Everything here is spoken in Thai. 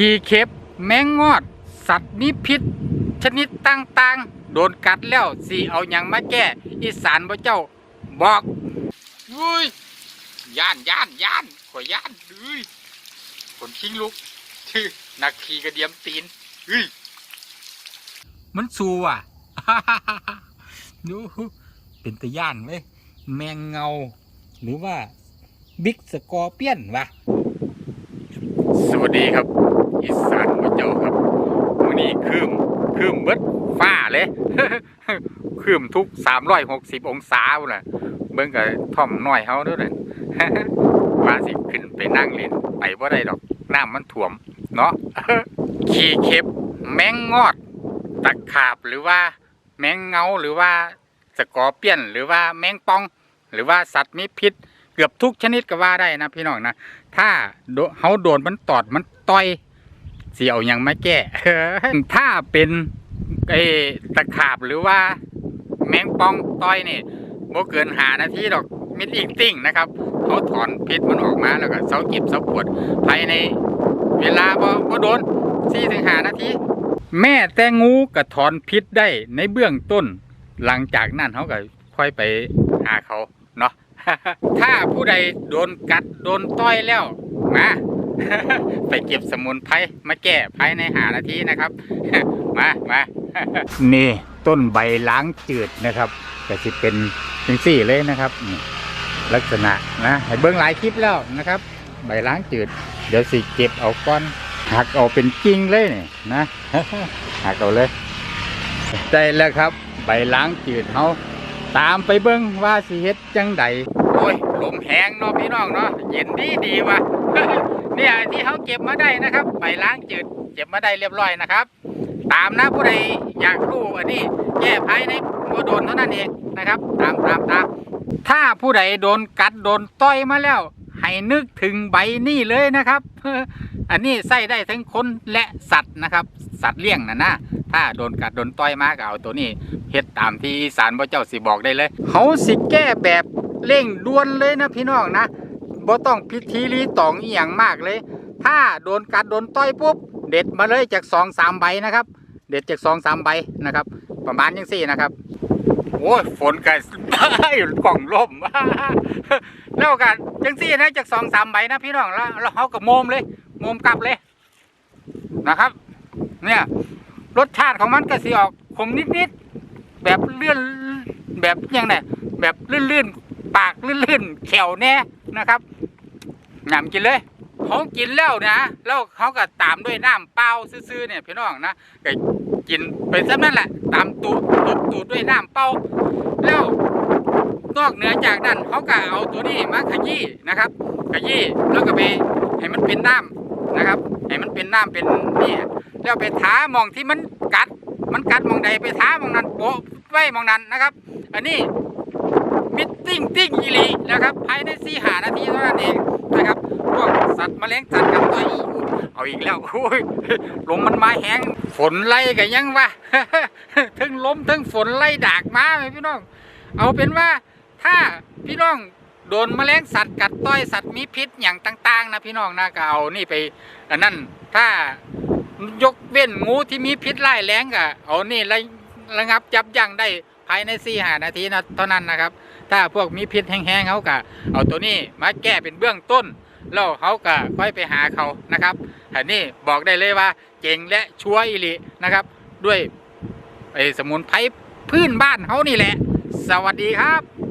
ขี่เข็บ แมงงอด สัตว์มีพิษ ชนิดต่างๆ โดนกัดแล้วสีเอาหยังมาแก้ อีสานบ่เจ้าบอกอุ้ยย่านย่านย่านขอยย่านเอ้ยคนทิ้งลุกชื่อนักขี่กระเดียมตีนเฮ้ยมันสูอะดูเป็นตะย่านเว้ยแมงเงา หรือว่าบิ๊กสกอร์เปียนวะสวัสดีครับ อีสานพระเจ้าครับวันนี้คืมคืมเบิดฟ้าเลยคืมทุกสามร้อยหกสิบองศาพุ่นะเบิ่งกับท่อมน้อยเฮาด้วยน่ะว่าสิขึ้นไปนั่งเล่นไปบ่าได้ดอกน้ำมันถ่วม เนาะขี่เข็บแมงงอดตะขาบหรือว่าแมงเงาหรือว่าสกอร์เปียน หรือว่าแมงปอง หรือว่าสัตว์มีพิษ เกือบทุกชนิดก็ว่าได้นะพี่น้องนะ ถ้าเฮาโดนมันตอดมันต่อย เสียวยังไม่แก้ถ้าเป็นไอ้ตะขาบหรือว่าแมงปองต่อยนี่บ่เกินหานาทีดอกมิดอีกติ้งนะครับเขาถอนพิษมันออกมาแล้วก็เสาเก็บเสาปวดภายในเวลาบ่บ่โดน4ถึง5นาทีแม่แต่งูก็ถอนพิษได้ในเบื้องต้น หลังจากนั้นเขาก็ค่อยไปหาเขาเนาะถ้าผู้ใดโดนกัดโดนต้อยแล้วมา ไปเก็บสมุนไพรมาแก้ภายในหานาทีนะครับ มามานี่ต้นใบล้างจืดนะครับก็สิเป็นจังสี่เลยนะครับ ลักษณะนะให้เบิ้องหลายคลิปแล้วนะครับ ใบล้างจืด เดี๋ยวสิเก็บเอาก้อนหักเอาเป็นกิ่งเลยนี่นะหักเอาเลยได้แล้วครับ ใบล้างจืดเขาตามไปเบิ้งว่าสิเฮ็ดจังใดโอ้ยลมแหงเนาะพี่น้องเนาะเย็นดีดีว่ะ เนี่ยที่เขาเก็บมาได้นะครับใบล้างจืดเก็บมาได้เรียบร้อยนะครับ ตามนะผู้ใดอยากรู้อันนี้แก้ภายในโมโดนเท่านั้นเองนะครับ ตามตามตามถ้าผู้ใดโดนกัดโดนต่อยมาแล้ว ให้นึกถึงใบนี้เลยนะครับ อันนี้ใส่ได้ทั้งคนและสัตว์นะครับ สัตว์เลี้ยงนะนะถ้าโดนกัดโดนต่อยมากเอาตัวนี้เฮ็ดตามที่สารพระเจ้าสิบอกได้เลยเขาสิแก้แบบเร่งด่วนเลยนะพี่น้องนะ บ่ต้องพิธีรีตองอีหยังมากเลย ถ้าโดนกัดโดนต่อยปุ๊บ เด็ดมาเลยจากสองสามใบนะครับ เด็ดจากสองสามใบนะครับ ประมาณยังสี่นะครับ โอ้ยฝนกันกล่องล่มแล้วกันจังสี่นะจากสองสามใบนะพี่น้องแล้วแล้วเขากับโมมเลยโมมกลับเลยนะครับ เนี่ยรสชาติของมันก็สิออกขมนิดๆแบบเลื่อนแบบยังไงแบบลื่นๆปากลื่นๆแขวแน่ นะครับหนำกินเลยเขากินแล้วนะแล้วเขาก็ตามด้วยน้ำเปล่าซื่อๆเนี่ยพี่น้องนะก็กินไปซะนั่นแหละ ตามตูดตูดตูดด้วยน้ำเปล่าแล้วนอกเหนือจากนั้นเขาก็เอาตัวนี้มาขยี้นะครับขยี้แล้วก็ไปให้มันเป็นน้ำนะครับให้มันเป็นน้ำเป็นนี่แล้วไปท้ามองที่มันกัด มันกัดมองใดไปท้ามองนั้นโปะไว้มองนั้นนะครับ อันนี้ ติ้งติ้งอีลีนะครับภายในสี่หานาทีเท่านั้นเองนะครับพวกสัตว์แมลงสัตว์กับตัวอีเอาอีกแล้วโอ้ยลมมันมาแห้งฝนไล่กันยังวะถึงลมถึงฝนไล่ดากมาเลยพี่น้อง เอาเป็นว่าถ้าพี่น้องโดนแมลงสัตว์กัดต้อยสัตว์มีพิษอย่างต่าง ๆ นะพี่น้องนะก็เอานี่ไปนนั้นถ้ายกเว้นงูที่มีพิษร้ายแรงก็เอานี่ระระงับจับยั้งได้ ภายในสี่หานาทีนะเท่านั้นนะครับ ถ้าพวกมีพิษแห้งๆเขากะเอาตัวนี้มาแก้เป็นเบื้องต้นแล้วเขาก็ค่อยไปหาเขานะครับอันนี้บอกได้เลยว่าเจ๋งและชัวอิลีนะครับ ด้วยไอ้สมุนไพรพื้นบ้านเขานี่แหละ สวัสดีครับ